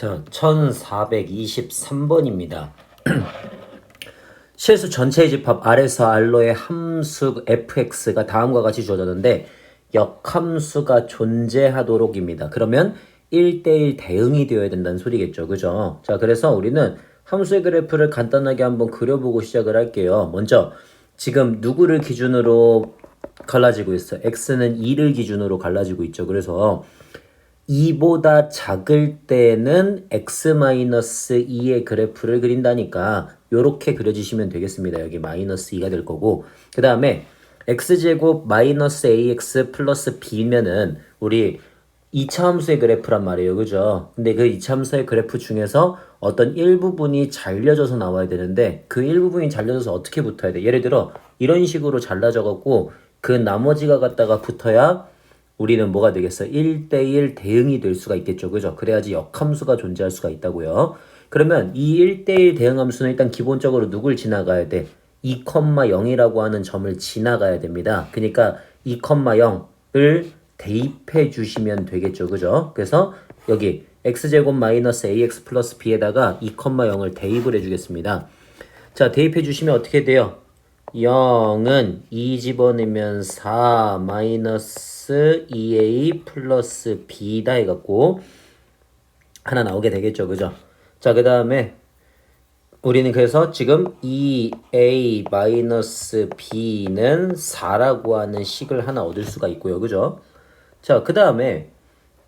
자, 1423번입니다. 실수 전체의 집합 R에서 R로의 함수 fx가 다음과 같이 주어졌는데 역함수가 존재하도록입니다. 그러면 1대1 대응이 되어야 된다는 소리겠죠. 그죠? 자, 그래서 우리는 함수의 그래프를 간단하게 한번 그려보고 시작을 할게요. 먼저 지금 누구를 기준으로 갈라지고 있어요? x는 2를 기준으로 갈라지고 있죠. 그래서 2보다 작을 때는 x-2의 그래프를 그린다니까 요렇게 그려주시면 되겠습니다. 여기 마이너스 2가 될 거고 그 다음에 x제곱 마이너스 ax 플러스 b면은 우리 2차 함수의 그래프란 말이에요. 그죠? 근데 그 2차 함수의 그래프 중에서 어떤 일부분이 잘려져서 나와야 되는데 그 일부분이 잘려져서 어떻게 붙어야 돼? 예를 들어 이런 식으로 잘라져 갖고 그 나머지가 갖다가 붙어야 우리는 뭐가 되겠어? 1대1 대응이 될 수가 있겠죠. 그죠? 그래야지 역함수가 존재할 수가 있다고요. 그러면 이 1대1 대응함수는 일단 기본적으로 누굴 지나가야 돼? 2,0이라고 하는 점을 지나가야 됩니다. 그러니까 2,0을 대입해 주시면 되겠죠. 그죠? 그래서 여기 x제곱 마이너스 ax 플러스 b에다가 2,0을 대입을 해 주겠습니다. 자, 대입해 주시면 어떻게 돼요? 0은 2 집어넣으면 4 마이너스 2a 플러스 b다 해갖고 하나 나오게 되겠죠. 그죠? 자, 그 다음에 우리는 그래서 지금 2a 마이너스 b는 4라고 하는 식을 하나 얻을 수가 있고요. 그죠? 자, 그 다음에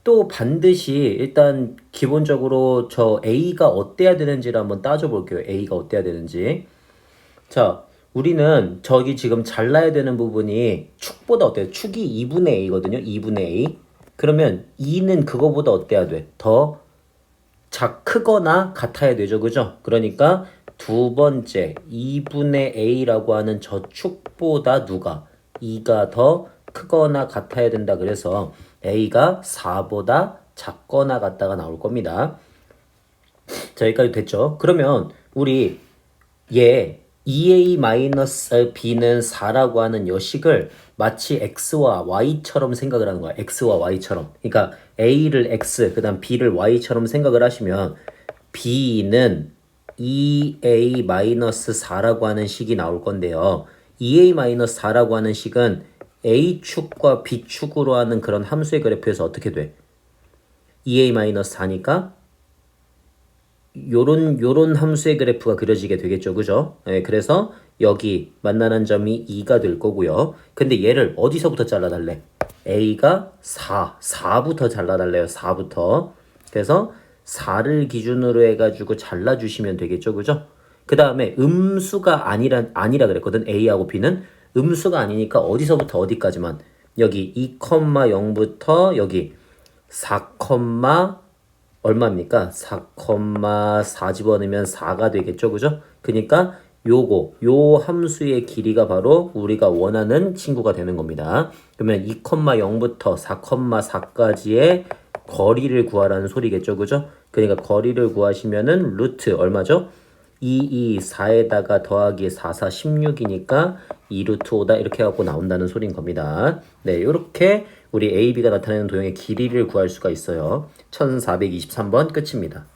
또 반드시 일단 기본적으로 저 a가 어때야 되는지를 한번 따져볼게요. a가 어때야 되는지. 자, 우리는 저기 지금 잘라야 되는 부분이 축보다 어때요? 축이 2분의 a거든요. 2분의 a. 그러면 2는 그거보다 어때야 돼? 더 작, 크거나 같아야 되죠. 그죠? 그러니까 두 번째 2분의 a라고 하는 저 축보다 누가 2가 더 크거나 같아야 된다. 그래서 a가 4보다 작거나 같다가 나올 겁니다. 자, 여기까지 됐죠? 그러면 우리 얘 2a-b는 4라고 하는 여식을 마치 x와 y처럼 생각을 하는 거야. x와 y처럼. 그러니까 a를 x, 그 다음 b를 y처럼 생각을 하시면 b는 2a-4라고 하는 식이 나올 건데요. 2a-4라고 하는 식은 a축과 b축으로 하는 그런 함수의 그래프에서 어떻게 돼? 2a-4니까 요런 요런 함수의 그래프가 그려지게 되겠죠. 그죠? 예, 그래서 여기 만나는 점이 2가 될 거고요. 근데 얘를 어디서부터 잘라 달래? a가 4, 4부터 잘라 달래요. 4부터. 그래서 4를 기준으로 해 가지고 잘라 주시면 되겠죠. 그죠? 그 다음에 음수가 아니라, 아니라 그랬거든. a하고 b는. 음수가 아니니까 어디서부터 어디까지만. 여기 2,0부터 여기 4, 얼마입니까? 4,4 집어넣으면 4가 되겠죠. 그죠? 그러니까 요거 요 함수의 길이가 바로 우리가 원하는 친구가 되는 겁니다. 그러면 2,0부터 4,4까지의 거리를 구하라는 소리겠죠. 그죠? 그러니까 거리를 구하시면은 루트 얼마죠? 2, 2, 4에다가 더하기 4, 4, 16이니까 2루트 5다 이렇게 해갖고 나온다는 소린 겁니다. 네, 이렇게 우리 A, B가 나타내는 도형의 길이를 구할 수가 있어요. 1423번 끝입니다.